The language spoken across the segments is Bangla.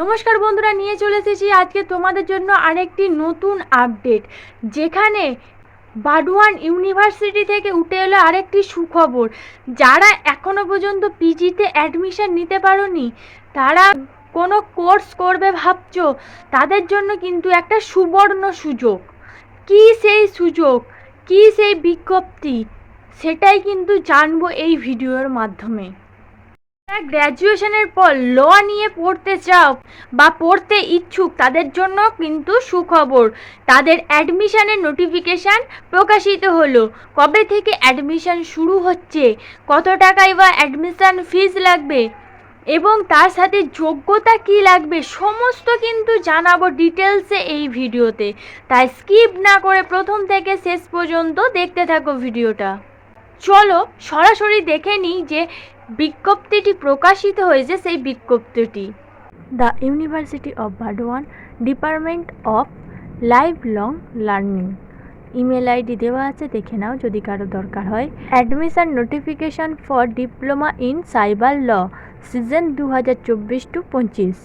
নমস্কার বন্ধুরা, নিয়ে চলে এসেছি আজকে তোমাদের জন্য আরেকটি নতুন আপডেট যেখানে বাডুয়ান ইউনিভার্সিটি থেকে উঠে এলো আরেকটি সুখবর। যারা এখনও পর্যন্ত পিজিতে অ্যাডমিশন নিতে পারোনি, তারা কোনো কোর্স করবে ভাবছ, তাদের জন্য কিন্তু একটা সুবর্ণ সুযোগ। কী সেই সুযোগ? কী সেই বিজ্ঞপ্তি? সেটাই কিন্তু জানব এই ভিডিওর মাধ্যমে। গ্র্যাজুয়েশনের পর ল নিয়ে পড়তে চাও বা পড়তে ইচ্ছুক, তাদের জন্য কিন্তু সুখবর। তাদের অ্যাডমিশনের নোটিফিকেশান প্রকাশিত হলো। কবে থেকে অ্যাডমিশন শুরু হচ্ছে? কত টাকায় বা অ্যাডমিশন ফিজ লাগবে? এবং তার সাথে যোগ্যতা কি লাগবে? সমস্ত কিন্তু জানাব ডিটেলসে এই ভিডিওতে। তাই স্কিপ না করে প্রথম থেকে শেষ পর্যন্ত দেখতে থাকো ভিডিওটা। চলো সরাসরি দেখে নিই যে বিজ্ঞপ্তিটি প্রকাশিত হয়েছে সেই বিজ্ঞপ্তিটি। The university of Burdwan department of life long learning. Email ID দেওয়া আছে, দেখে নাও যদি কারও দরকার হয়। Admission notification for diploma in cyber law, season দু হাজার চব্বিশ টু পঁচিশ।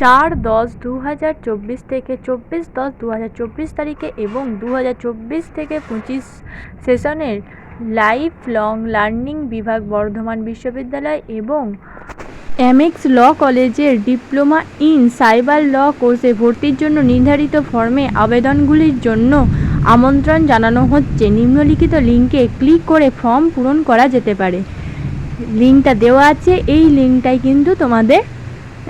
চার দশ দু হাজার চব্বিশ থেকে চব্বিশ দশ দু হাজার চব্বিশ তারিখে এবং দু হাজার চব্বিশ থেকে পঁচিশ সেশনের লাইফ লং লার্নিং বিভাগ বর্ধমান বিশ্ববিদ্যালয় এবং এমএক্স ল কলেজের ডিপ্লোমা ইন সাইবার ল কোর্সে ভর্তির জন্য নির্ধারিত ফর্মে আবেদনগুলির জন্য আমন্ত্রণ জানানো হচ্ছে। নিম্নলিখিত লিঙ্কে ক্লিক করে ফর্ম পূরণ করা যেতে পারে। লিঙ্কটা দেওয়া আছে। এই লিঙ্কটাই কিন্তু তোমাদের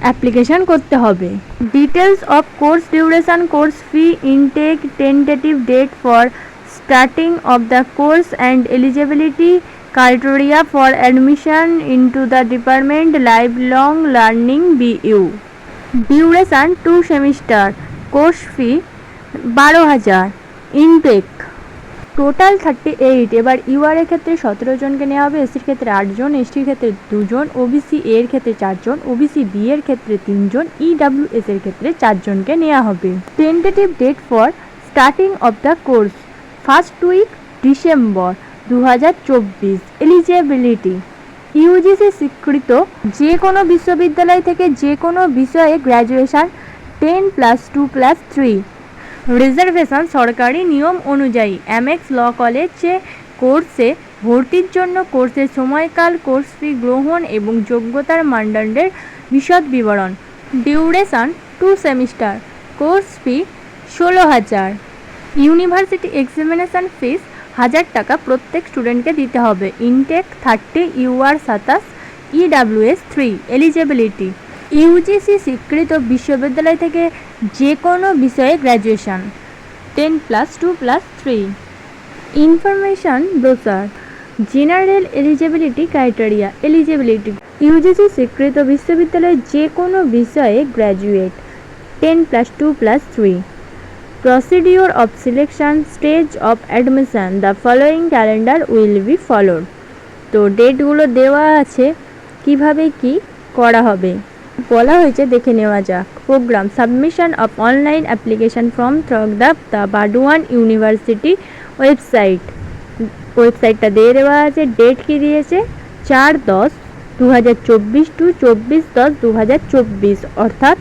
অ্যাপ্লিকেশন করতে হবে। Details of course duration, course fee, intake, tentative date for starting of the course and eligibility criteria for admission into the department lifelong learning BU duration 2 semester. Course fee, বারো হাজার। ইনটেক টোটাল থার্টি এইট এবার ইউআর এর ক্ষেত্রে সতেরো জনকে নেওয়া হবে। এসির ক্ষেত্রে আটজন এসটির ক্ষেত্রে দুজন ওবিসি এর ক্ষেত্রে চারজন ওবিসি বি এর ক্ষেত্রে তিনজন ইডাব্লিউ এস এর ক্ষেত্রে চারজনকে নেওয়া হবে। Tentative date for starting of the course first week, December দু হাজার চব্বিশ এলিজিবিলিটি ইউজিসি স্বীকৃত যে কোনো বিশ্ববিদ্যালয় থেকে যে কোনো বিষয়ে graduation ten plus two plus three reservation সরকারি নিয়ম অনুযায়ী এমএক্স ল কলেজে কোর্সে ভর্তির জন্য কোর্সের সময়কাল কোর্স ফি গ্রহণ এবং যোগ্যতার মানদণ্ডের বিশদ বিবরণ। Duration two semester course fee ষোলো হাজার। ইউনিভার্সিটি এক্সামিনেশান ফিস হাজার টাকা প্রত্যেক স্টুডেন্টকে দিতে হবে। ইনটেক থার্টি, ইউআর সাতাশ, ইডাব্লিউএস থ্রি, এলিজিবিলিটি। ইউজিসি স্বীকৃত বিশ্ববিদ্যালয় থেকে যে কোনো বিষয়ে graduation. Ten plus, two plus, three. Information brochure general eligibility criteria, eligibility. UGC স্বীকৃত বিশ্ববিদ্যালয়ে যে কোনো বিষয়ে graduate. Ten plus, two plus, three. Procedure of selection, stage of admission. The following calendar will be followed. তো ডেটগুলো দেওয়া আছে, কীভাবে কি করা হবে? বলা হয়েছে, দেখে নেওয়া যাক। Program submission of online application form through the the Burdwan university website ওয়েবসাইটটা দিয়ে দেওয়া আছে ডেট কি দিয়েছে? চার দশ দু হাজার চব্বিশ টু চব্বিশ দশ দু হাজার চব্বিশ, অর্থাৎ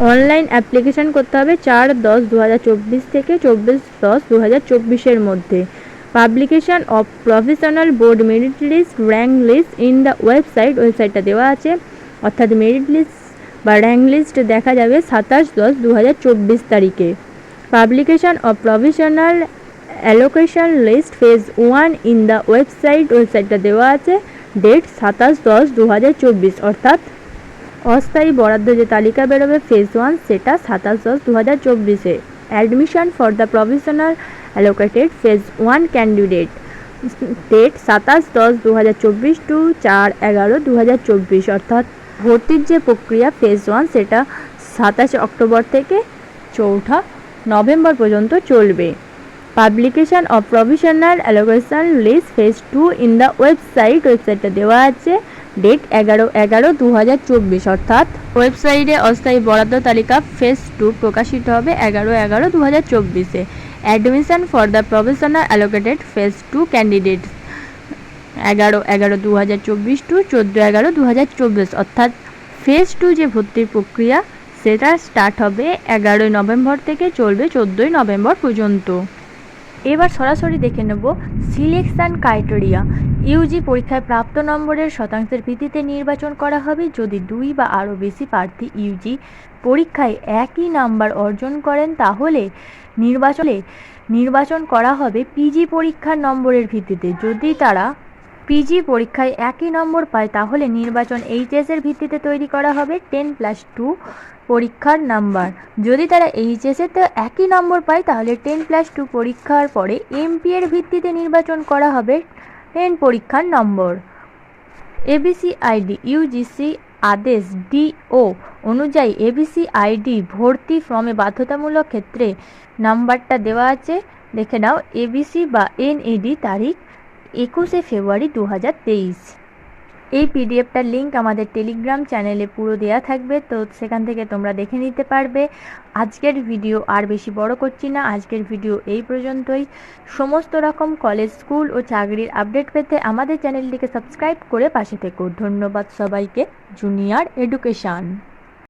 অনলাইন অ্যাপ্লিকেশন করতে হবে চার দশ দু থেকে চব্বিশ দশ দু হাজার মধ্যে। Publication of professional board merit list rank list in the website ওয়েবসাইটটা দেওয়া আছে। অর্থাৎ মেরিট লিস্ট বা র্যাঙ্ক লিস্ট দেখা যাবে সাতাশ দশ দু হাজার চব্বিশ তারিখে। Publication of professional allocation list phase one in the website ওয়েবসাইটটা দেওয়া আছে। ডেট সাতাশ দশ দু হাজার চব্বিশ, অর্থাৎ অস্থায়ী বরাদ্দ যে তালিকা বেরোবে ফেজ ওয়ান, সেটা সাতাশ দশ দু হাজার চব্বিশে। Admission for the professional allocated phase one candidate date সাতাশ দশ দু হাজার চব্বিশ টু চার এগারো দু হাজার চব্বিশ। অর্থাৎ ভর্তির যে প্রক্রিয়া ফেজ ওয়ান সেটা সাতাশে অক্টোবর থেকে চৌঠা নভেম্বর পর্যন্ত চলবে। Publication of provisional allocation list phase two in the website ওয়েবসাইটটা দেওয়া আছে। ডেট এগারো এগারো দু হাজার চব্বিশ, অর্থাৎ ওয়েবসাইটে অস্থায়ী বরাদ্দ তালিকা ফেজ টু প্রকাশিত হবে এগারো এগারো দু হাজার চব্বিশে। Admission for the professional allocated phase two candidate এগারো এগারো দু হাজার চব্বিশ টু চোদ্দ, এগারো দু হাজার চব্বিশ, অর্থাৎ ফেজ টু যে ভর্তির প্রক্রিয়া, সেটা স্টার্ট হবে এগারোই নভেম্বর থেকে চলবে চোদ্দোই নভেম্বর পর্যন্ত। এবার সরাসরি দেখে নেব সিলেকশন ক্রাইটেরিয়া। ইউজি পরীক্ষায় প্রাপ্ত নম্বরের শতাংশের ভিত্তিতে নির্বাচন করা হবে যদি দুই বা আরও বেশি প্রার্থী ইউজি পরীক্ষায় একই নাম্বার অর্জন করেন, তাহলে নির্বাচনে নির্বাচন করা হবে পিজি পরীক্ষার নম্বরের ভিত্তিতে। যদি তারা পিজি পরীক্ষায় একই নম্বর পায়, তাহলে নির্বাচন এইচএসের ভিত্তিতে তৈরি করা হবে টেন প্লাস টু পরীক্ষার নাম্বার যদি তারা এইচএসেতে একই নম্বর পায়, তাহলে টেন প্লাস টু পরীক্ষার পরে এমপি এর ভিত্তিতে নির্বাচন করা হবে টেন পরীক্ষার নম্বর এবিসি আইডি ইউজিসি আদেশ ডিও অনুযায়ী এবিসি আইডি ভর্তি ফর্মে বাধ্যতামূলক ক্ষেত্রে নাম্বারটা দেওয়া আছে। দেখে নাও এবিসি বা এনএডি তারিখ একুশে ফেব্রুয়ারি দু হাজার তেইশ। এই পিডিএফটার লিঙ্ক আমাদের টেলিগ্রাম চ্যানেলে পুরো দেওয়া থাকবে, তো সেখান থেকে তোমরা দেখে নিতে পারবে। আজকের ভিডিও আর বেশি বড় করছি না, আজকের ভিডিও এই পর্যন্তই। সমস্ত রকম কলেজ স্কুল ও চাকরির আপডেট পেতে আমাদের চ্যানেলটিকে সাবস্ক্রাইব করে পাশে থেকো। ধন্যবাদ সবাইকে। Junior education